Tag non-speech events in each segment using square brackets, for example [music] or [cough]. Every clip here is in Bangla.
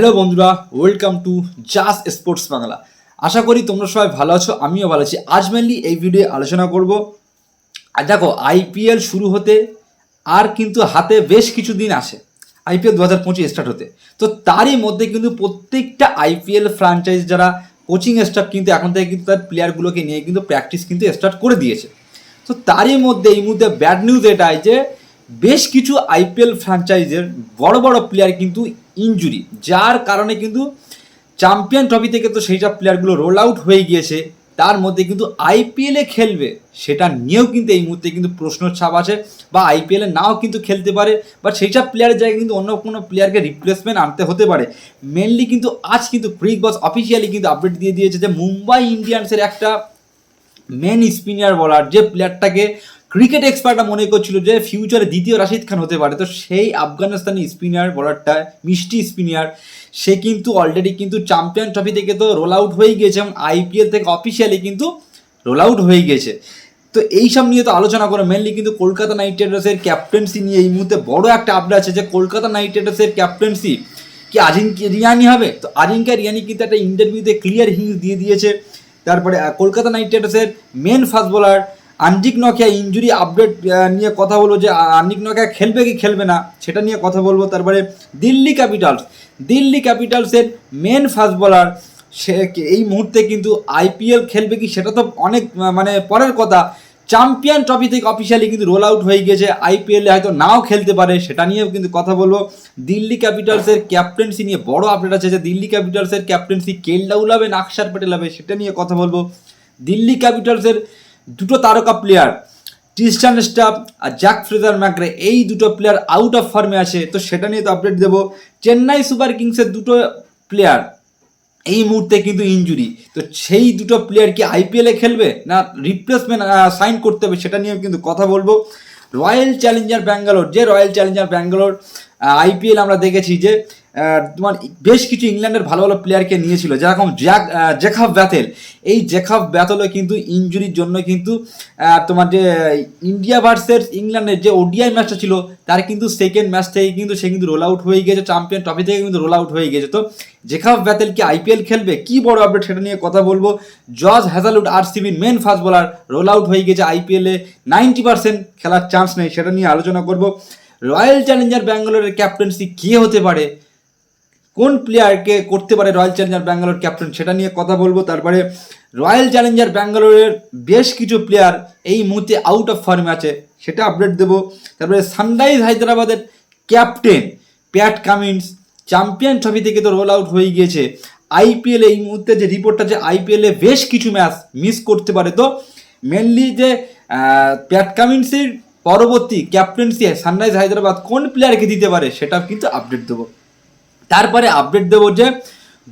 হ্যালো বন্ধুরা, ওয়েলকাম টু জাস স্পোর্টস বাংলা। আশা করি তোমরা সবাই ভালো আছো, আমিও ভালো আছি। আজ মেনলি এই ভিডিও আলোচনা করব। আর দেখো আইপিএল শুরু হতে আর কিন্তু হাতে বেশ কিছু দিন আসে আইপিএল দু হাজার পঁচিশ স্টার্ট হতে। তো তারই মধ্যে কিন্তু প্রত্যেকটা আইপিএল ফ্র্যাঞ্চাইজ যারা কোচিং স্টাফ কিন্তু এখন থেকে কিন্তু তার প্লেয়ারগুলোকে নিয়ে কিন্তু প্র্যাকটিস কিন্তু স্টার্ট করে দিয়েছে। তো তারই মধ্যে এই মুহূর্তে ব্যাড নিউজ এটাই যে, বেশ কিছু আইপিএল ফ্র্যাঞ্চাইজের বড় বড় প্লেয়ার কিন্তু ইনজুরি যার কারণে কিন্তু চ্যাম্পিয়ন ট্রফি থেকে তো সেই সব প্লেয়ারগুলো রোল আউট হয়ে গিয়েছে, তার মধ্যে কিন্তু আইপিএলে খেলবে, সেটা নিয়েও কিন্তু এই মুহূর্তে কিন্তু প্রশ্ন ছাপ আছে বা আইপিএলে নাও কিন্তু খেলতে পারে বা সেই সব প্লেয়ারের জায়গায় কিন্তু অন্য কোনো প্লেয়ারকে রিপ্লেসমেন্ট আনতে হতে পারে। মেনলি কিন্তু আজ কিন্তু ক্রিক বস অফিসিয়ালি কিন্তু আপডেট দিয়ে দিয়েছে যে মুম্বাই ইন্ডিয়ান্সের একটা মেন স্পিনার বলার যে প্লেয়ারটাকে ক্রিকেট এক্সপার্টরা মনে করছিল যে ফিউচারে দ্বিতীয় রাশিদ খান হতে পারে। তো সেই আফগানিস্তানি স্পিনার বলারটা মিষ্টি স্পিনার সে কিন্তু অলরেডি কিন্তু চ্যাম্পিয়ন ট্রফি থেকে তো রোল আউট হয়ে গিয়েছে এবং আইপিএল থেকে অফিসিয়ালি কিন্তু রোল আউট হয়ে গেছে তো এইসব নিয়ে তো আলোচনা করে মেনলি কিন্তু কলকাতা নাইট রাইডার্সের ক্যাপ্টেন্সি নিয়ে এই মুহূর্তে বড় একটা আপডেট আছে যে কলকাতা নাইট রাইডার্সের ক্যাপ্টেন্সি কি আজিঙ্কে রিয়ানি হবে? তো আজিঙ্কা রিয়ানি কিন্তু একটা ইন্টারভিউতে ক্লিয়ার হিন্স দিয়ে দিয়েছে। তারপরে কলকাতা নাইট রাইডার্সের main fast bowler antique Nokia injury update নিয়ে কথা বলব যে আন্টিক নকিয়া খেলবে কি খেলবে না, সেটা নিয়ে কথা বলব। তারপরে দিল্লি ক্যাপিটালস। দিল্লি ক্যাপিটালসের মেন ফাস্ট বোলার সে এই মুহূর্তে কিন্তু আইপিএল খেলবে কি, সেটা তো অনেক মানে পরের কথা। চ্যাম্পিয়ন ট্রফি থেকে অফিসিয়ালি কিন্তু রোল আউট হয়ে গিয়েছে আইপিএলে হয়তো নাও খেলতে পারে, সেটা নিয়েও কিন্তু কথা বলব। দিল্লি ক্যাপিটালসের ক্যাপ্টেন্সি নিয়ে বড় আপডেট আছে, যে দিল্লি ক্যাপিটালসের ক্যাপ্টেন্সি কেলডা উলাবে না আকসার প্যাটেল হবে সেটা নিয়ে কথা বলব। দিল্লি ক্যাপিটালসের দুটো তারকা প্লেয়ার ক্রিস্টান স্টাফ আর জ্যাক ফ্রেজার ম্যাকরে এই দুটো প্লেয়ার আউট অফ ফর্মে আছে। তো সেটা নিয়ে তো আপডেট দেবো। চেন্নাই সুপার কিংসের দুটো প্লেয়ার এই মুহূর্তে কিন্তু ইনজুরি তো সেই দুটো প্লেয়ার কি আইপিএলে খেলবে না রিপ্লেসমেন্ট সাইন করতে হবে সেটা নিয়েও কিন্তু কথা বলব। রয়্যাল চ্যালেঞ্জার ব্যাঙ্গালোর যে রয়্যাল চ্যালেঞ্জার ব্যাঙ্গালোর আইপিএল আমরা দেখেছি যে তোমার বেশ কিছু ইংল্যান্ডের ভালো ভালো প্লেয়ারকে নিয়েছিল, যেরকম জ্যাক জেখাফ ব্যাথেল। এই জেখাফ ব্যাথেলও কিন্তু ইনজুরির জন্য কিন্তু তোমার যে, ইন্ডিয়া ভার্সেস ইংল্যান্ডের যে ওডিআই ম্যাচটা ছিল, তার কিন্তু সেকেন্ড ম্যাচ থেকে কিন্তু সে কিন্তু রোল আউট হয়ে গিয়েছে চ্যাম্পিয়ন ট্রফি থেকে কিন্তু রোল আউট হয়ে গিয়েছে। তো জেখাফ ব্যাথেল কি আইপিএল খেলবে? কি বড় আপডেট সেটা নিয়ে কথা বলব। জজ হ্যাজালউড আর সিবির main fast bowler rule out হয়ে গেছে আইপিএলে নাইনটি পার্সেন্ট খেলার চান্স নেই, সেটা নিয়ে আলোচনা করব। রয়্যাল চ্যালেঞ্জার ব্যাঙ্গালোরের ক্যাপ্টেন্সি কে হতে পারে? কোন প্লেয়ারকে করতে পারে রয়্যাল চ্যালেঞ্জার ব্যাঙ্গালোর ক্যাপ্টেন সেটা নিয়ে কথা বলব। তারপরে রয়্যাল চ্যালেঞ্জার ব্যাঙ্গালোরের বেশ কিছু প্লেয়ার এই মুহূর্তে আউট অফ ফর্মে আছে, সেটা আপডেট দেবো। তারপরে সানরাইজ হায়দ্রাবাদের captain Pat Cummins champion trophy থেকে তো রোল আউট হয়ে গিয়েছে। আইপিএল এই মুহূর্তে যে রিপোর্টটা যে আইপিএলে বেশ কিছু ম্যাচ মিস করতে পারে তো। মেনলি যে প্যাট কামিন্সের পরবর্তী ক্যাপ্টেন্সি সানরাইজ হায়দ্রাবাদ কোন প্লেয়ারকে দিতে পারে সেটা কিন্তু আপডেট দেবো। তারপরে আপডেট দেবো যে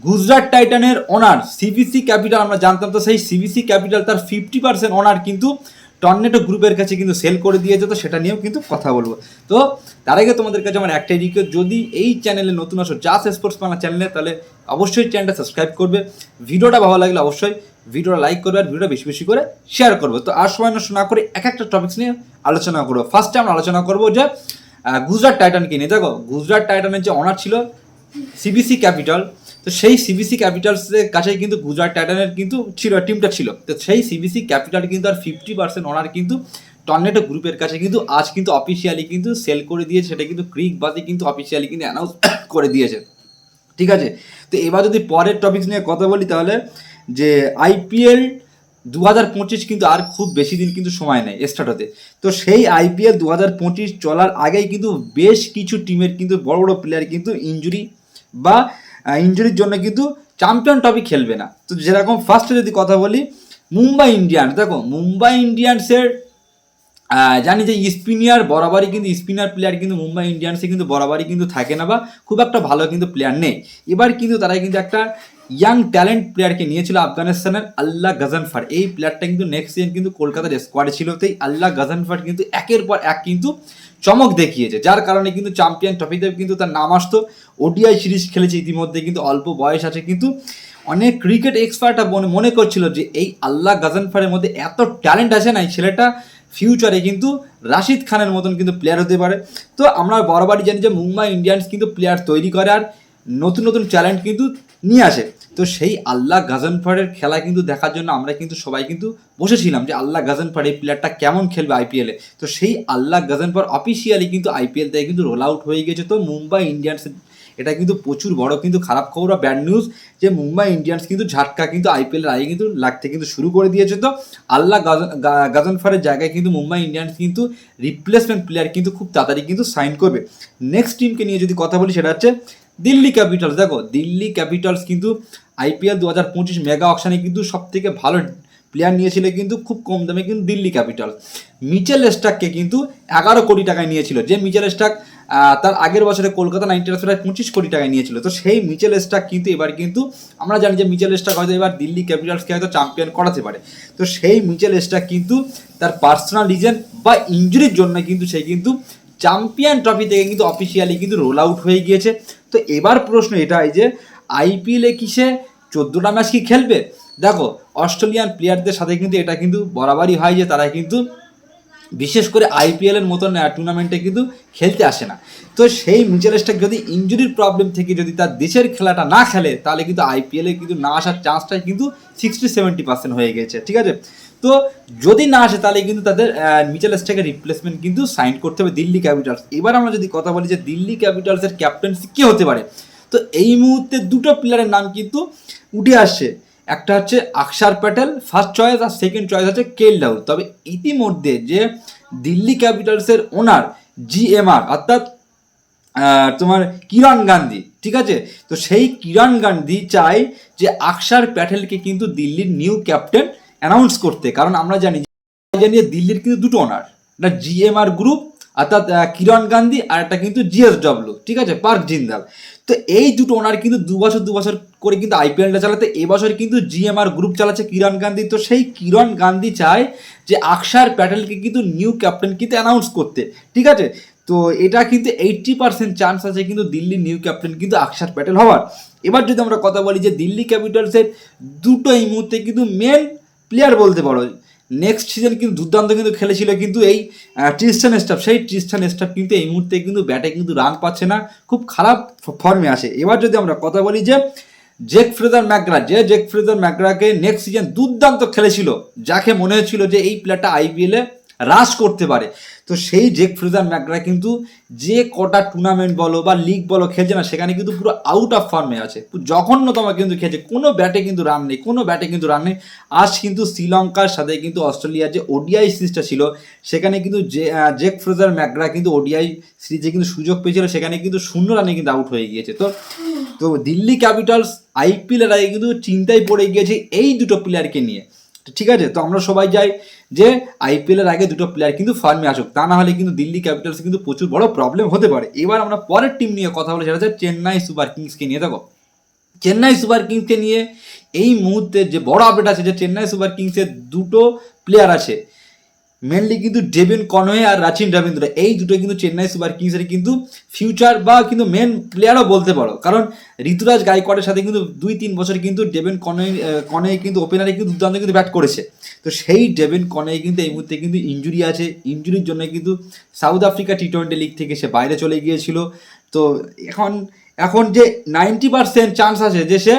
গুজরাট টাইটানের ওনার সিবিসি ক্যাপিটাল আমরা জানতাম তো সেই সিবিসি ক্যাপিটাল তার ফিফটি পার্সেন্ট ওনার কিন্তু টর্নেটো গ্রুপের কাছে কিন্তু সেল করে দিয়েছে তো সেটা নিয়েও কিন্তু কথা বলব। তো তার আগে তোমাদের কাছে আমার একটাই রিকোয়েস্ট যদি এই চ্যানেলে নতুন আসো জাস স্পোর্টস বাংলা চ্যানেলে তাহলে অবশ্যই চ্যানেলটা সাবস্ক্রাইব করবে। ভিডিওটা ভালো লাগলে অবশ্যই ভিডিওটা লাইক করবে আর ভিডিওটা বেশি বেশি করে শেয়ার করবে। তো আর সময় নষ্ট না করে এক একটা টপিক্স নিয়ে আলোচনা করব। ফার্স্টে আমরা আলোচনা করব যে গুজরাট টাইটানকে নিয়ে। দেখো, গুজরাট টাইটানের যে অনার ছিল সিবিসি ক্যাপিটাল তো সেই সিবিসি ক্যাপিটালসের কাছে কিন্তু গুজরাট টাইটানের কিন্তু ছিল টিমটা ছিল। তো সেই সিবিসি ক্যাপিটাল কিন্তু আর ফিফটি পার্সেন্ট ওনার কিন্তু টর্নেটো গ্রুপের কাছে কিন্তু আজ কিন্তু অফিসিয়ালি কিন্তু সেল করে দিয়েছে। সেটা কিন্তু ক্রিক বাসে কিন্তু অফিসিয়ালি কিন্তু অ্যানাউন্স [coughs] করে দিয়েছে। ঠিক আছে? তো এবার যদি পরের টপিকস নিয়ে কথা বলি তাহলে, যে আইপিএল দু হাজার পঁচিশ কিন্তু আর খুব বেশি দিন কিন্তু সময় নেই স্টার্ট হতে। তো সেই আইপিএল দু হাজার পঁচিশ চলার আগেই কিন্তু বেশ কিছু টিমের কিন্তু বড় বড় প্লেয়ার কিন্তু ইনজুরি বা ইনজুরির জন্য কিন্তু চ্যাম্পিয়ন ট্রফি খেলবে না। তো যেরকম ফার্স্টে যদি কথা বলি, মুম্বাই ইন্ডিয়ান্স দেখো মুম্বাই ইন্ডিয়ান্সের জানি যে স্পিনার বরাবরই কিন্তু স্পিনার প্লেয়ার কিন্তু মুম্বাই ইন্ডিয়ান্সে কিন্তু বরাবরই কিন্তু থাকে না বা খুব একটা ভালো কিন্তু প্লেয়ার নেই। এবার কিন্তু তারা কিন্তু একটা ইয়াং ট্যালেন্ট প্লেয়ারকে নিয়েছিল আফগানিস্তানের আল্লাহ গাজানফার। এই প্লেয়ারটা কিন্তু নেক্সট সিজন কিন্তু কলকাতার স্কোয়াডে ছিল তো এই আল্লাহ গাজানফার কিন্তু একের পর এক কিন্তু চমক দেখিয়েছে। যার কারণে কিন্তু চ্যাম্পিয়ন ট্রফিতে কিন্তু তার নাম আসতো। ওডিআই সিরিজ খেলেছে ইতিমধ্যে, কিন্তু অল্প বয়স আছে, কিন্তু অনেক ক্রিকেট এক্সপার্টরা মনে মনে করছিল যে এই আল্লাহ গাজানফারের মধ্যে এত ট্যালেন্ট আছে না, এই ছেলেটা ফিউচারে কিন্তু রাশিদ খানের মতন কিন্তু প্লেয়ার হতে পারে। তো আমরা বরাবরই জানি যে মুম্বাই ইন্ডিয়ান্স কিন্তু প্লেয়ার তৈরি করে, আর নতুন নতুন ট্যালেন্ট কিন্তু নিয়ে আসে। তো সেই আল্লাহ গাজনফারের খেলা কিন্তু দেখার জন্য আমরা কিন্তু সবাই কিন্তু বসেছিলাম যে আল্লাহ গাজনফার এই প্লেয়ারটা কেমন খেলবে আইপিএলে তো সেই আল্লাহ গাজনফার অফিসিয়ালি কিন্তু আইপিএল থেকে কিন্তু রোল আউট হয়ে গেছে তো মুম্বাই ইন্ডিয়ান্স এটা কিন্তু প্রচুর বড় কিন্তু খারাপ খবর বা ব্যাড নিউজ যে মুম্বাই ইন্ডিয়ান্স কিন্তু ঝাটকা কিন্তু আইপিএলের আগে কিন্তু লাগতে কিন্তু শুরু করে দিয়েছে। তো আল্লাহ গাজনফারের জায়গায় কিন্তু মুম্বাই ইন্ডিয়ান্স কিন্তু রিপ্লেসমেন্ট প্লেয়ার কিন্তু খুব তাড়াতাড়ি কিন্তু সাইন করবে। নেক্সট টিমকে নিয়ে যদি কথা বলি সেটা হচ্ছে দিল্লি ক্যাপিটালস, দেখো, দিল্লি ক্যাপিটালস কিন্তু আইপিএল দু হাজার পঁচিশ মেগা অকশানে কিন্তু সব থেকে ভালো প্লেয়ার নিয়েছিল কিন্তু খুব কম দামে কিন্তু দিল্লি ক্যাপিটাল মিচেল স্টাককে কিন্তু এগারো কোটি টাকায় নিয়েছিল। যে মিচেল স্টাক তার আগের বছরে কলকাতা নাইনটি রাইডার্স প্রায় পঁচিশ কোটি টাকায় নিয়েছিল। তো সেই মিচেল স্টাক কিন্তু এবার কিন্তু আমরা জানি যে মিচেল স্টাক হয়তো এবার দিল্লি ক্যাপিটালসকে হয়তো চ্যাম্পিয়ন করাতে পারে। তো সেই মিচেল স্টাক কিন্তু তার পার্সোনাল রিজন বা ইঞ্জুরির জন্য কিন্তু সে কিন্তু চ্যাম্পিয়ন ট্রফি থেকে কিন্তু অফিসিয়ালি কিন্তু রোল আউট হয়ে গিয়েছে। তো এবার প্রশ্ন এটাই যে আইপিএলে কি সে চোদ্দোটা ম্যাচ কি খেলবে? দেখো অস্ট্রেলিয়ান প্লেয়ারদের সাথে কিন্তু এটা কিন্তু বরাবরই হয় যে তারা কিন্তু বিশেষ করে আইপিএলের মতন টুর্নামেন্টে কিন্তু খেলতে আসে না। তো সেই মিচেল স্টাক যদি ইঞ্জুরির প্রবলেম থেকে যদি তার দেশের খেলাটা না খেলে, তাহলে কিন্তু আইপিএলে কিন্তু না আসার চান্সটাই কিন্তু সিক্সটি সেভেন্টি পার্সেন্ট হয়ে গেছে, ঠিক আছে? তো যদি না আসে, তাহলে কিন্তু তাদের মিচেল স্টাকের রিপ্লেসমেন্ট কিন্তু সাইন করতে হবে দিল্লি ক্যাপিটালস এবার আমরা যদি কথা বলি যে দিল্লি ক্যাপিটালসের ক্যাপ্টেন্সি কে হতে পারে, তো এই মুহূর্তে দুটো প্লেয়ারের নাম কিন্তু উঠে আসছে। একটা হচ্ছে আকসার প্যাটেল ফার্স্ট চয়েস আর সেকেন্ড চয়েস হচ্ছে কেল রাহুল তবে ইতিমধ্যে যে দিল্লি ক্যাপিটালসের ওনার জিএমআর অর্থাৎ তোমার কিরণ গান্ধী, ঠিক আছে? তো সেই কিরণ গান্ধী চায় যে আকসার প্যাটেলকে কিন্তু দিল্লির নিউ ক্যাপ্টেন অ্যানাউন্স করতে, কারণ আমরা জানি জানি দিল্লির কিন্তু দুটো ওনার একটা জিএমআর গ্রুপ অর্থাৎ কিরণ গান্ধী আর একটা কিন্তু জিএসডব্লিউ ঠিক আছে, পার্ক জিন্দাল। তো এই দুটো ওনার কিন্তু দু বছর দু বছর করে কিন্তু আইপিএলটা চালাতে, এবছর কিন্তু জিএমআর গ্রুপ চালাচ্ছে কিরণ গান্ধী। তো সেই কিরণ গান্ধী চায় যে আকসার প্যাটেলকে কিন্তু নিউ ক্যাপ্টেন কিন্তু অ্যানাউন্স করতে, ঠিক আছে? তো এটা কিন্তু এইট্টি পার্সেন্ট চান্স আছে কিন্তু দিল্লির নিউ ক্যাপ্টেন কিন্তু আকসার প্যাটেল হওয়ার। এবার যদি আমরা কথা বলি যে দিল্লি ক্যাপিটালসের দুটো এই মুহূর্তে কিন্তু মেন প্লেয়ার বলতে পারো নেক্সট সিজন কিন্তু দুর্দান্ত কিন্তু খেলেছিল কিন্তু এই ট্রিস্টান স্টাফ সেই ট্রিস্টান স্টাফ কিন্তু এই মুহূর্তে কিন্তু ব্যাটে কিন্তু রান পাচ্ছে না, খুব খারাপ ফর্মে আসে এবার যদি আমরা কথা বলি যে জেক ফ্রেজার ম্যাকরা যে জেক ফ্রেজার ম্যাকরাকে নেক্সট সিজন দুর্দান্ত খেলেছিল, যাকে মনে হয়েছিল যে এই প্লেয়ারটা আইপিএলে রাশ করতে পারে। তো সেই জেক ফ্রেজার ম্যাকগ্রা কিন্তু যে কটা টুর্নামেন্ট বলো বা লিগ বলো খেলছে না, সেখানে কিন্তু পুরো আউট অফ ফর্মে আছে। জঘন্যতম কিন্তু খেলছে। কোনো ব্যাটে কিন্তু রান নেই, কোনো ব্যাটে কিন্তু রান নেই। আজ কিন্তু শ্রীলঙ্কার সাথে কিন্তু অস্ট্রেলিয়ার যে ওডিআই সিরিজটা ছিল, সেখানে কিন্তু যে জেক ফ্রেজার ম্যাকগ্রা কিন্তু ওডিআই সিরিজে কিন্তু সুযোগ পেয়েছিল, সেখানে কিন্তু শূন্য রানে কিন্তু আউট হয়ে গিয়েছে। তো তো দিল্লি ক্যাপিটালস আইপিএলের আগে কিন্তু চিন্তায় পড়ে গিয়েছে এই দুটো প্লেয়ারকে নিয়ে। ঠিক আছে, তো আমরা সবাই যাই যে আইপিএলের আগে দুটো প্লেয়ার কিন্তু ফার্মে আসুক, তা না হলে কিন্তু দিল্লি ক্যাপিটালস কিন্তু প্রচুর বড় প্রবলেম হতে পারে। এবার আমরা পরের টিম নিয়ে কথা বলে সেটা হচ্ছে চেন্নাই সুপার কিংসকে নিয়ে। দেখো, চেন্নাই সুপার কিংসকে নিয়ে এই মুহূর্তে যে বড় আপডেট আছে, যে চেন্নাই সুপার কিংসের দুটো প্লেয়ার আছে মেনলি কিন্তু ডেভিন কনওয়ে আর রাচিন রবীন্দ্র এই দুটো কিন্তু চেন্নাই সুপার কিংসের কিন্তু ফিউচার বা কিন্তু মেন প্লেয়ারও বলতে পারো। কারণ ঋতুরাজ গায়কোয়াড়ের সাথে কিন্তু দুই তিন বছর কিন্তু ডেভিন কনওয়ে কনওয়ে কিন্তু ওপেনারে কিন্তু দুর্দান্ত কিন্তু ব্যাট করেছে। তো সেই ডেভিন কনওয়ে কিন্তু এই মুহূর্তে কিন্তু ইঞ্জুরি আছে। ইঞ্জুরির জন্য কিন্তু South Africa T twenty league থেকে সে বাইরে চলে গিয়েছিল। তো এখন এখন যে নাইনটি পার্সেন্ট চান্স আছে যে সে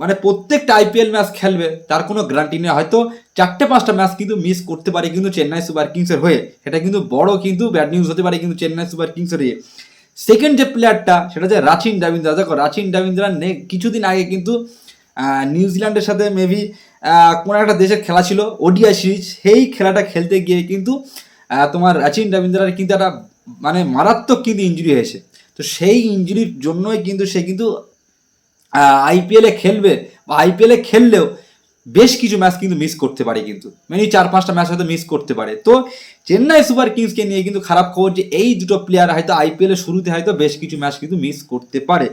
মানে প্রত্যেকটা আইপিএল ম্যাচ খেলবে, তার কোনো গ্যারান্টি নেই। হয়তো চারটে পাঁচটা ম্যাচ কিন্তু মিস করতে পারে কিন্তু চেন্নাই সুপার কিংসের হয়ে। সেটা কিন্তু বড় কিন্তু ব্যাড নিউজ হতে পারে কিন্তু চেন্নাই সুপার কিংসের হয়ে সেকেন্ড যে প্লেয়ারটা সেটা হচ্ছে রাচিন ডাবিন্দ্রা। দেখো, রাচিন ডাবিন্দ্রা নে, কিছুদিন আগে কিন্তু নিউজিল্যান্ডের সাথে মেবি কোনো একটা দেশের খেলা ছিল ওডিআই সিরিজ সেই খেলাটা খেলতে গিয়ে কিন্তু তোমার রাচিন রবীন্দ্রার কিন্তু একটা মানে মারাত্মক কিন্তু ইঞ্জুরি হয়েছে। তো সেই ইঞ্জুরির জন্যই কিন্তু সে কিন্তু আইপিএলে খেলবে বা আইপিএলে খেললেও বেশ কিছু ম্যাচ কিন্তু মিস করতে পারে কিন্তু। মানে চার, পাঁচটা ম্যাচ হয়তো মিস করতে পারে। তো চেন্নাই সুপার কিংসকে নিয়ে কিন্তু খারাপ খবর যে এই দুটো প্লেয়ার হয়তো আইপিএলের শুরুতে হয়তো বেশ কিছু ম্যাচ কিন্তু মিস করতে পারে।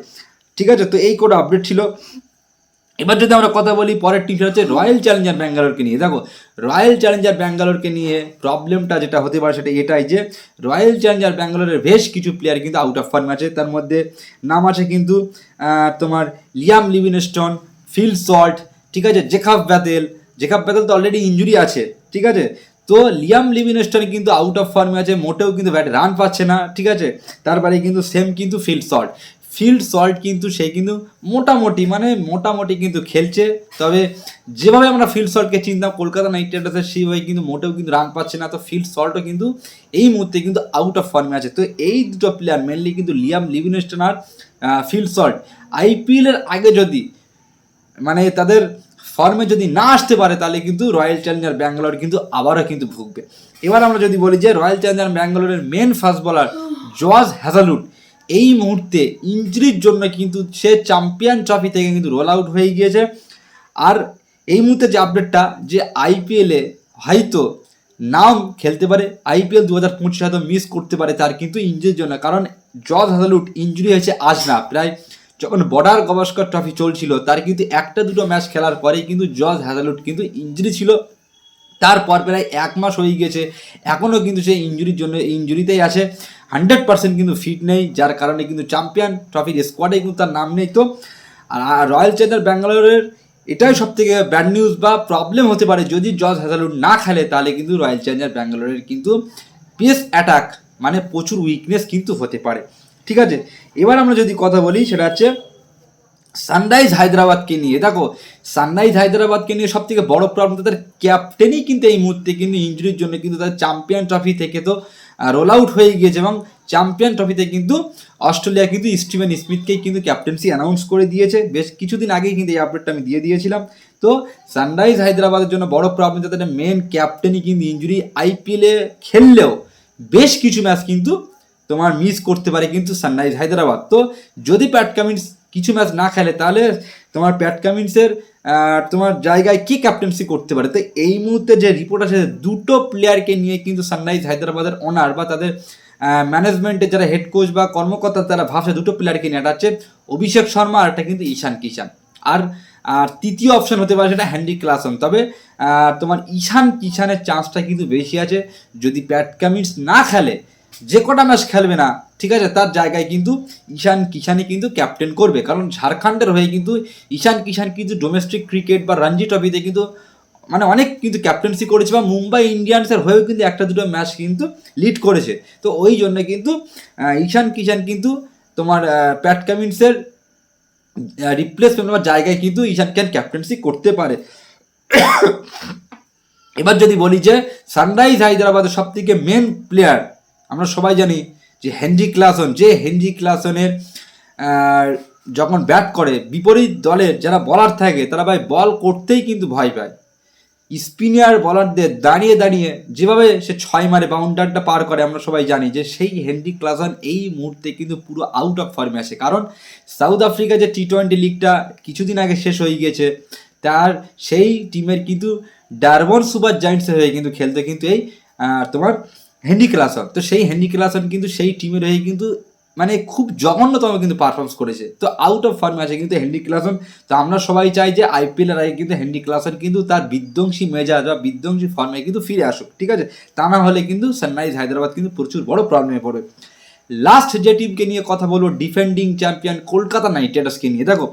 ঠিক আছে, তো এই কোটা আপডেট ছিল। এবার যদি আমরা কথা বলি, পরের টিম হচ্ছে রয়্যাল চ্যালেঞ্জার ব্যাঙ্গালোরকে নিয়ে। দেখো রয়্যাল চ্যালেঞ্জার ব্যাঙ্গালোরকে নিয়ে প্রবলেমটা যেটা হতে পারে সেটা এটাই যে রয়্যাল চ্যালেঞ্জার ব্যাঙ্গালোরের বেশ কিছু প্লেয়ার কিন্তু আউট অফ ফর্ম আছে। তার মধ্যে নাম আছে কিন্তু তোমার লিয়াম লিভিনস্টন ফিল সল্ট ঠিক আছে জেকাব ব্যাতেল জেকাব ব্যাতেল তো অলরেডি ইঞ্জুরি আছে, ঠিক আছে? তো লিয়াম লিভিনস্টন কিন্তু আউট অফ ফর্মে আছে, মোটেও কিন্তু ব্যাট রান পাচ্ছে না, ঠিক আছে? তারপরে কিন্তু সেম কিন্তু ফিল্ড শট ফিল্ড সল্ট কিন্তু সে কিন্তু মোটামুটি মানে মোটামুটি কিন্তু খেলছে। তবে যেভাবে আমরা ফিল্ড সল্টকে চিনতাম, কলকাতা নাইট রাইডার্সের সেইভাবে কিন্তু মোটেও কিন্তু রান পাচ্ছে না। তো ফিল্ড সল্টও কিন্তু এই মুহূর্তে কিন্তু আউট অফ ফর্মে আছে। তো এই দুটো প্লেয়ার মেনলি কিন্তু লিয়াম লিভিনস্টন আর ফিল্ড সল্ট আইপিএলের আগে যদি মানে তাদের ফর্মে যদি না আসতে পারে, তাহলে কিন্তু রয়্যাল চ্যালেঞ্জার ব্যাঙ্গালোর কিন্তু আবারও কিন্তু ভুগবে। এবার আমরা যদি বলি যে রয়্যাল চ্যালেঞ্জার ব্যাঙ্গালোরের মেন ফাস্ট বলার জর্জ হ্যাজালুড এই মুহূর্তে ইঞ্জুরির জন্য কিন্তু সে চ্যাম্পিয়ন ট্রফি থেকে কিন্তু রোল আউট হয়ে গিয়েছে। আর এই মুহূর্তে যে আপডেটটা যে আইপিএলে হয়তো নাম খেলতে পারে আইপিএল দু হাজার পঁচিশ হয়তো মিস করতে পারে তার কিন্তু ইঞ্জুরির জন্য। কারণ জর্জ হ্যাজালুড ইঞ্জুরি হয়েছে আজ না, প্রায় যখন বর্ডার গভাস্কর ট্রফি চলছিল, তার কিন্তু একটা দুটো ম্যাচ খেলার পরেই কিন্তু জজ হ্যাজালুড কিন্তু ইঞ্জুরি ছিল। তারপর প্রায় এক মাস হয়ে গেছে এখনও কিন্তু সেই ইঞ্জুরির জন্য, ইঞ্জুরিতেই আছে। হান্ড্রেড পার্সেন্ট কিন্তু ফিট নেই, যার কারণে কিন্তু চ্যাম্পিয়ন ট্রফির স্কোয়াডে কিন্তু তার নাম নেই। তো, আর রয়্যাল চ্যালেঞ্জার ব্যাঙ্গালোরের এটাই সব থেকে ব্যাড নিউজ বা প্রবলেম হতে পারে। যদি জজ হ্যাজালুড না খেলে, তাহলে কিন্তু রয়্যাল চ্যালেঞ্জার ব্যাঙ্গালোরের কিন্তু পেস অ্যাটাক মানে প্রচুর উইকনেস কিন্তু হতে পারে। ঠিক আছে? এবার আমরা যদি কথা বলি, সেটা হচ্ছে সানরাইজ হায়দ্রাবাদকে নিয়ে। দেখো সানরাইজ হায়দ্রাবাদকে নিয়ে সব থেকে বড় প্রবলেম তাদের ক্যাপ্টেনই কিন্তু এই মুহূর্তে কিন্তু ইঞ্জুরির জন্য কিন্তু তাদের চ্যাম্পিয়ন ট্রফি থেকে তো রোল আউট হয়ে গিয়েছে এবং চ্যাম্পিয়ন ট্রফিতে কিন্তু অস্ট্রেলিয়া কিন্তু স্টিভেন স্মিথকেই কিন্তু ক্যাপ্টেন্সি অ্যানাউন্স করে দিয়েছে। বেশ কিছুদিন আগেই কিন্তু এই আপডেটটা আমি দিয়ে দিয়েছিলাম। তো সানরাইজ হায়দ্রাবাদের জন্য বড় প্রবলেম তাদের মেন ক্যাপ্টেনই কিন্তু ইঞ্জুরি আইপিএলে খেললেও বেশ কিছু ম্যাচ কিন্তু তোমার মিস করতে পারে কিন্তু সানরাইজ হায়দ্রাবাদ। তো যদি প্যাট কামিন্স কিছু ম্যাচ না খেলে, তাহলে তোমার প্যাট কামিন্সের তোমার জায়গায় কি ক্যাপ্টেন্সি করতে পারে? তো এই মুহূর্তে যে রিপোর্ট আছে দুটো প্লেয়ারকে নিয়ে কিন্তু সানরাইজ হায়দ্রাবাদের ওনার বা তাদের ম্যানেজমেন্টের যারা হেড কোচ বা কর্মকর্তা, তারা ভাবছে দুটো প্লেয়ারকে নিয়ে। একটা হচ্ছে অভিষেক শর্মা আর একটা কিন্তু ঈশান কিষান আর আর তৃতীয় অপশন হতে পারে সেটা হ্যান্ডি ক্লাসন তবে তোমার ঈশান কিষানের চান্সটা কিন্তু বেশি আছে। যদি প্যাট কামিন্স না খেলে, যে কটা ম্যাচ খেলবে না ঠিক আছে, তার জায়গায় কিন্তু ঈশান কিষানই কিন্তু ক্যাপ্টেন করবে। কারণ ঝাড়খণ্ডের হয়ে কিন্তু ঈশান কিষান কিন্তু ডোমেস্টিক ক্রিকেট বা রঞ্জি ট্রফিতে কিন্তু মানে অনেক কিন্তু ক্যাপ্টেন্সি করেছে বা মুম্বাই ইন্ডিয়ান্সের হয়েও কিন্তু একটা দুটো ম্যাচ কিন্তু লিড করেছে। তো ওই জন্য কিন্তু ঈশান কিষান কিন্তু তোমার প্যাট কামিন্সের রিপ্লেসমেন্ট বা জায়গায় কিন্তু ঈশান কিষান ক্যাপ্টেন্সি করতে পারে। এবার যদি বলি যে সানরাইজ হায়দ্রাবাদের সব থেকে মেন প্লেয়ার আমরা সবাই জানি যে হেনরি ক্লাসন, যে হেনরি ক্লাসনের যখন ব্যাট করে, বিপরীত দলের যারা বলার থাকে, তারা ভাই বল করতেই কিন্তু ভয় পায়। স্পিনার বলারদের দাঁড়িয়ে দাঁড়িয়ে, যেভাবে সে ছয় মারে বাউন্ডারটা পার করে, আমরা সবাই জানি যে সেই হেনরি ক্লাসন এই মুহূর্তে কিন্তু পুরো আউট অফ ফর্মে আছে। কারণ সাউথ আফ্রিকা যে টি টোয়েন্টি লিগটা কিছুদিন আগে শেষ হয়ে গিয়েছে, তার সেই টিমের কিন্তু ডারবন সুপার জায়েন্টসের হয়ে কিন্তু খেলতে কিন্তু এই তোমার হেনরি ক্লাসন তো সেই হেনরি ক্লাসন কিন্তু সেই টিমের হয়ে কিন্তু মানে খুব জঘন্যতম কিন্তু পারফরমেন্স করেছে। তো আউট অফ ফর্মে আছে কিন্তু হেনরি ক্লাসন তো আমরা সবাই চাই যে আইপিএল এর আগে কিন্তু হেনরি ক্লাসন কিন্তু তার বিধ্বংসী মেজাজ বা বিধ্বংসী ফর্মে কিন্তু ফিরে আসুক, ঠিক আছে? তা না হলে কিন্তু সানরাইজ হায়দ্রাবাদ কিন্তু প্রচুর বড় প্রবলেমে পড়বে। লাস্ট যে টিমকে নিয়ে কথা বলব ডিফেন্ডিং চ্যাম্পিয়ন কলকাতা নাইট রাইডার্সকে নিয়ে। দেখো,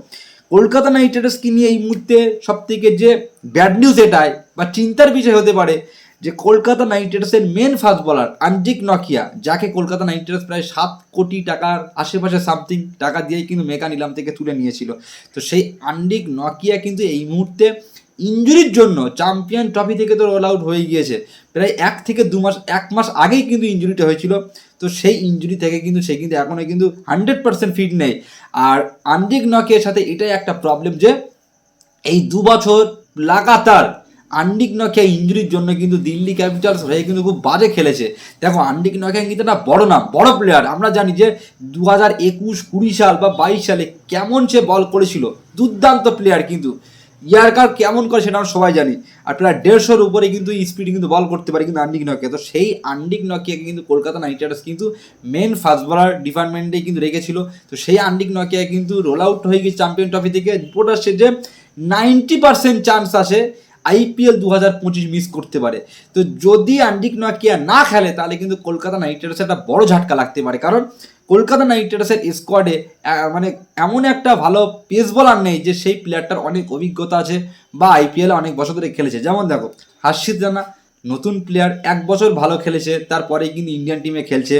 কলকাতা নাইট রাইডার্সকে নিয়ে এই মুহূর্তে সব থেকে যে ব্যাড নিউজ এটাই বা চিন্তার বিষয় হতে পারে যে কলকাতা নাইট রাইডার্সের মেন ফাস্ট বলার আনজিক নকিয়া, যাকে কলকাতা নাইট রাইডার্স প্রায় সাত কোটি টাকার আশেপাশে সামথিং টাকা দিয়েই কিন্তু মেগা নিলাম থেকে তুলে নিয়েছিল। তো সেই আন্ডিক নকিয়া কিন্তু এই মুহূর্তে ইঞ্জুরির জন্য চ্যাম্পিয়ন ট্রফি থেকে তো রোল আউট হয়ে গিয়েছে। প্রায় এক থেকে দু মাস, এক মাস আগেই কিন্তু ইঞ্জুরিটা হয়েছিল। তো সেই ইঞ্জুরি থেকে কিন্তু সে কিন্তু এখনও কিন্তু হান্ড্রেড পার্সেন্ট ফিট নেই। আর আন্ডিক নকিয়ার সাথে এটাই একটা প্রবলেম যে এই দু বছর লাগাতার আন্ডিক নকিয়া ইঞ্জুরির জন্য কিন্তু দিল্লি ক্যাপিটালস হয়ে কিন্তু খুব বাজে খেলেছে। দেখো, আন্ডিক নকিয়া কিন্তু একটা বড় না বড় প্লেয়ার আমরা জানি যে দু হাজার একুশ কুড়ি সাল বা বাইশ সালে কেমন সে বল করেছিল, দুর্দান্ত প্লেয়ার কিন্তু। ইয়ারকার কেমন করে সেটা আমরা সবাই জানি। আর প্রায় দেড়শোর উপরে কিন্তু স্পিড কিন্তু বল করতে পারে কিন্তু আন্ডিক নকিয়া। তো সেই আন্ডিক নকিয়াকে কিন্তু কলকাতা নাইট রাইডার্স কিন্তু মেন ফাস্ট বলার ডিপার্টমেন্টেই কিন্তু রেখেছিল। তো সেই আন্ডিক নকিয়া কিন্তু রোল আউট হয়ে গিয়ে চ্যাম্পিয়ন ট্রফি থেকে রিপোর্ট আসছে যে নাইনটি পার্সেন্ট চান্স আছে আইপিএল দু হাজার পঁচিশ মিস করতে পারে। তো যদি আন্ডিক নকিয়া না খেলে, তাহলে কিন্তু কলকাতা নাইট রাইডার্সের একটা বড় ঝাটকা লাগতে পারে। কারণ কলকাতা নাইট রাইডার্সের স্কোয়াডে মানে এমন একটা ভালো পেস বলার নেই যে সেই প্লেয়ারটার অনেক অভিজ্ঞতা আছে বা আইপিএলে অনেক বছর ধরে খেলেছে। যেমন দেখো, হার্ষিত জানা নতুন প্লেয়ার এক বছর ভালো খেলেছে তারপরে কিন্তু ইন্ডিয়ান টিমে খেলছে।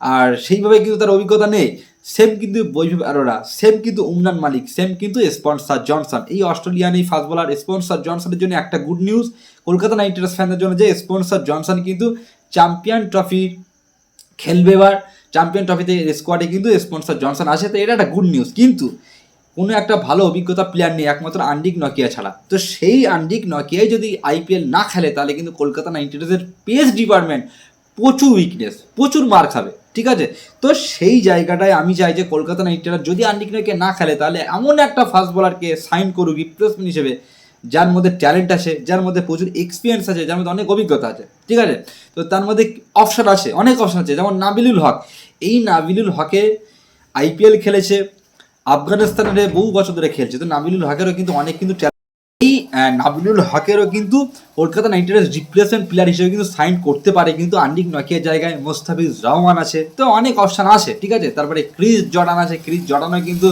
আর সেইভাবে কিন্তু তার অভিজ্ঞতা নেই। সেম কিন্তু বৈভব অ্যারোরা সেম কিন্তু উমরান মালিক সেম কিন্তু স্পন্সার জনসন এই অস্ট্রেলিয়ান, এই ফাস্ট বলার স্পন্সার জনসনের জন্য একটা good news Kolkata Knight Riders ফ্যানদের জন্য যে স্পন্সার জনসন কিন্তু চ্যাম্পিয়ন ট্রফি খেলবে এবার। চ্যাম্পিয়ন ট্রফিতে স্কোয়াডে কিন্তু স্পন্সর জনসন আছে তো এটা একটা গুড নিউজ কিন্তু কোনো একটা ভালো অভিজ্ঞতা প্লেয়ার নেই, একমাত্র আন্ডিক নকিয়া ছাড়া। তো সেই আন্ডিক নকিয়াই যদি আইপিএল না খেলে, তাহলে কিন্তু কলকাতা নাইট রাইডার্সের পেস ডিপার্টমেন্ট প্রচুর উইকনেস প্রচুর মার খাবে। ঠিক আছে? তো সেই জায়গাটায় আমি চাই যে কলকাতা নাইট রাইডার্স যদি আন্ডিক না খেলে, তাহলে এমন একটা ফাস্ট বলারকে সাইন করুক রিপ্লেসমেন্ট হিসেবে, যার মধ্যে ট্যালেন্ট আছে যার মধ্যে প্রচুর এক্সপিরিয়েন্স আছে, যার মধ্যে অনেক অভিজ্ঞতা আছে, ঠিক আছে? তো তার মধ্যে অপশন আছে অনেক অপশন আছে, যেমন নাবিলুল হক। এই নাবিলুল হকে আইপিএল খেলেছে, আফগানিস্তানের বহু বছর ধরে খেলছে। তো নাবিলুল হকেরও কিন্তু অনেক কিন্তু নাবিলুল হকেরও কিন্তু Kolkata Knight Riders replacement player হিসেবে কিন্তু সাইন করতে পারে, কিন্তু আন্ডিক নকিয়ার জায়গায় মোস্তাফিজ রহমান আছে। তো অনেক অপশন আছে, ঠিক আছে? তারপরে ক্রিস জর্ডান আছে। ক্রিস জর্ডানও কিন্তু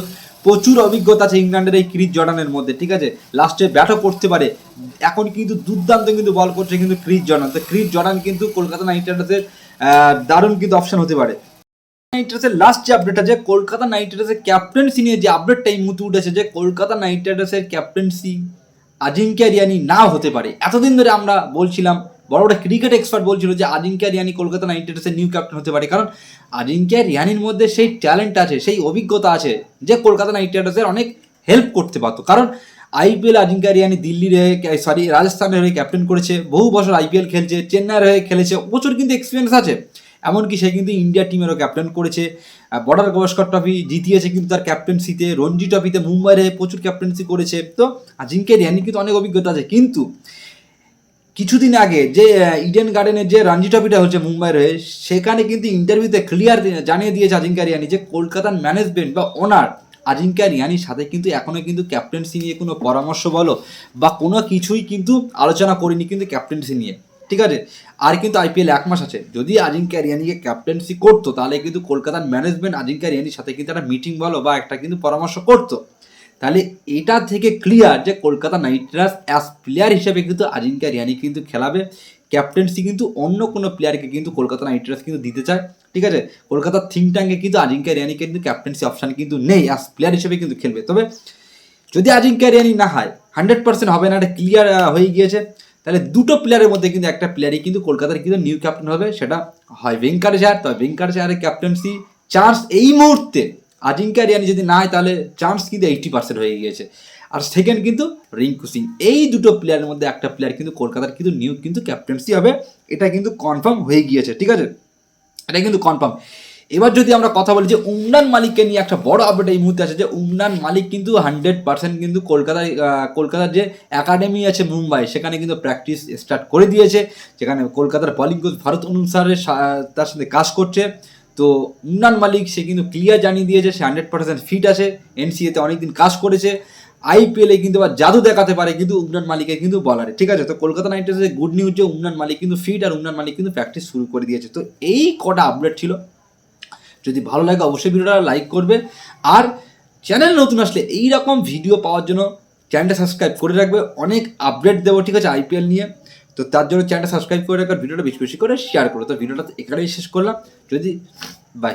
প্রচুর অভিজ্ঞতা আছে ইংল্যান্ডের এই ক্রিস জর্ডানের মধ্যে, ঠিক আছে? লাস্টে ব্যাটও করতে পারে। এখন কিন্তু দুর্দান্ত কিন্তু বল করছে কিন্তু ক্রিস জর্ডান। তো ক্রিস জর্ডান কিন্তু কলকাতা নাইট রাইডার্সের দারুণ কিন্তু অপশন হতে পারে। নাইট রাইডার্সের লাস্ট যে আপডেট আছে কলকাতা নাইট রাইডার্সের ক্যাপ্টেন্সি নিয়ে যে আপডেটটা এই মুহূর্তে উঠেছে যে কলকাতা নাইট রাইডার্সের ক্যাপ্টেন্সি আজিঙ্কা রিয়ানি নাও হতে পারে। এতদিন ধরে আমরা বলছিলাম বড় বড় ক্রিকেট এক্সপার্ট বলছিল যে আজিঙ্কা রিয়ানি কলকাতা নাইট রাইডার্সের নিউ ক্যাপ্টেন হতে পারে। কারণ আজিঙ্কা রিয়ানির মধ্যে সেই ট্যালেন্ট আছে, সেই অভিজ্ঞতা আছে যে কলকাতা নাইট রাইডার্সের অনেক হেল্প করতে পারতো। কারণ আইপিএল আজিঙ্কা রিয়ানি দিল্লির হয়ে সরি রাজস্থানের হয়ে ক্যাপ্টেন করেছে, বহু বছর আইপিএল খেলছে, চেন্নাইয়ের হয়ে খেলেছে, প্রচুর কিন্তু এক্সপিরিয়েন্স আছে। এমনকি সে কিন্তু ইন্ডিয়া টিমেরও ক্যাপ্টেন করেছে। বর্ডার গভস্কর ট্রফি জিতিয়েছে কিন্তু তার ক্যাপ্টেন্সিতে রঞ্জি ট্রফিতে মুম্বাইয়ের হয়ে প্রচুর ক্যাপ্টেন্সি করেছে। তো আজিঙ্কে রিয়ানি কিন্তু অনেক অভিজ্ঞতা আছে। কিন্তু কিছুদিন আগে যে ইডেন গার্ডেনের যে রঞ্জি ট্রফিটা হচ্ছে মুম্বাইয়ের হয়ে, সেখানে কিন্তু ইন্টারভিউতে ক্লিয়ার জানিয়ে দিয়েছে আজিঙ্কা রিয়ানি যে কলকাতার ম্যানেজমেন্ট বা ওনার আজিঙ্কা রিয়ানির সাথে কিন্তু এখনও কিন্তু ক্যাপ্টেন্সি নিয়ে কোনো পরামর্শ বলো বা কোনো কিছুই কিন্তু আলোচনা করিনি কিন্তু ক্যাপ্টেন্সি নিয়ে। ঠিক আছে? আর কিন্তু আইপিএল এক মাস আছে। যদি আজিঙ্কা রিয়ানিকে ক্যাপ্টেন্সি করতো, তাহলে কিন্তু কলকাতার ম্যানেজমেন্ট আজিঙ্কা রিয়ানির সাথে কিন্তু একটা মিটিং বলো বা একটা কিন্তু পরামর্শ করতো। তাহলে এটা থেকে ক্লিয়ার যে Kolkata Knight Riders as player হিসেবে কিন্তু আজিঙ্কা রিয়ানি কিন্তু খেলাবে। ক্যাপ্টেন্সি কিন্তু অন্য কোনো প্লেয়ারকে কিন্তু কলকাতা নাইট রাইডার্স কিন্তু দিতে চায়। ঠিক আছে? কলকাতার থিঙ্ক ট্যাঙ্কে কিন্তু আজিঙ্কা রিয়ানিকে কিন্তু ক্যাপ্টেন্সি অপশান কিন্তু নেই অ্যাজ প্লেয়ার হিসেবে কিন্তু খেলবে। তবে যদি আজিঙ্কা রিয়ানি না হয় হান্ড্রেড পার্সেন্ট হবে না, এটা ক্লিয়ার হয়ে গিয়েছে। তাহলে দুটো প্লেয়ারের মধ্যে কিন্তু একটা প্লেয়ারই কিন্তু কলকাতার কিন্তু নিউ ক্যাপ্টেন হবে, সেটা হয় ভেঙ্কাটেশায়ার তবে ভেঙ্কাটেশায়ারের ক্যাপ্টেন্সি চান্স এই মুহূর্তে আজিঙ্কা রিয়ানি যদি না হয় তাহলে চান্স কিন্তু এইটি পার্সেন্ট হয়ে গিয়েছে। আর সেকেন্ড কিন্তু রিঙ্কু সিং। এই দুটো প্লেয়ারের মধ্যে একটা প্লেয়ার কিন্তু কলকাতার কিন্তু নিউ কিন্তু ক্যাপ্টেন্সি হবে, এটা কিন্তু কনফার্ম হয়ে গিয়েছে, ঠিক আছে? এটা কিন্তু কনফার্ম এবার যদি আমরা কথা বলি যে উমরান মালিককে নিয়ে একটা বড় আপডেট এই মুহূর্তে আছে যে উমরান মালিক কিন্তু হান্ড্রেড পার্সেন্ট কিন্তু কলকাতায় কলকাতার যে একাডেমি আছে মুম্বাই, সেখানে কিন্তু প্র্যাকটিস স্টার্ট করে দিয়েছে। যেখানে কলকাতার বলিং কোচ ভারত অনুসারে তার সাথে কাজ করছে। তো উমরান মালিক, সে কিন্তু ক্লিয়ার জানিয়ে দিয়েছে, সে হান্ড্রেড পার্সেন্ট ফিট আছে এনসিএতে অনেকদিন কাজ করেছে। আইপিএলে কিন্তু আবার জাদু দেখাতে পারে কিন্তু উমরান মালিকের কিন্তু বলারে। ঠিক আছে, তো কলকাতা নাইট রাইডার্সের গুড নিউজ যে উমরান মালিক কিন্তু ফিট আর উমরান মালিক কিন্তু প্র্যাকটিস শুরু করে দিয়েছে। তো এই কটা আপডেট ছিল। যদি ভালো লাগে অবশ্যই ভিডিওটা লাইক করবে। আর চ্যানেল নতুন আসলে এই রকম ভিডিও পাওয়ার জন্য চ্যানেলটা সাবস্ক্রাইব করে রাখবে। অনেক আপডেট দেবো, ঠিক আছে আইপিএল নিয়ে। তো তার জন্য চ্যানেলটা সাবস্ক্রাইব করে রাখবে ভিডিওটা বেশি বেশি করে শেয়ার করো তো ভিডিওটা এখানেই শেষ করলাম। যদি বাই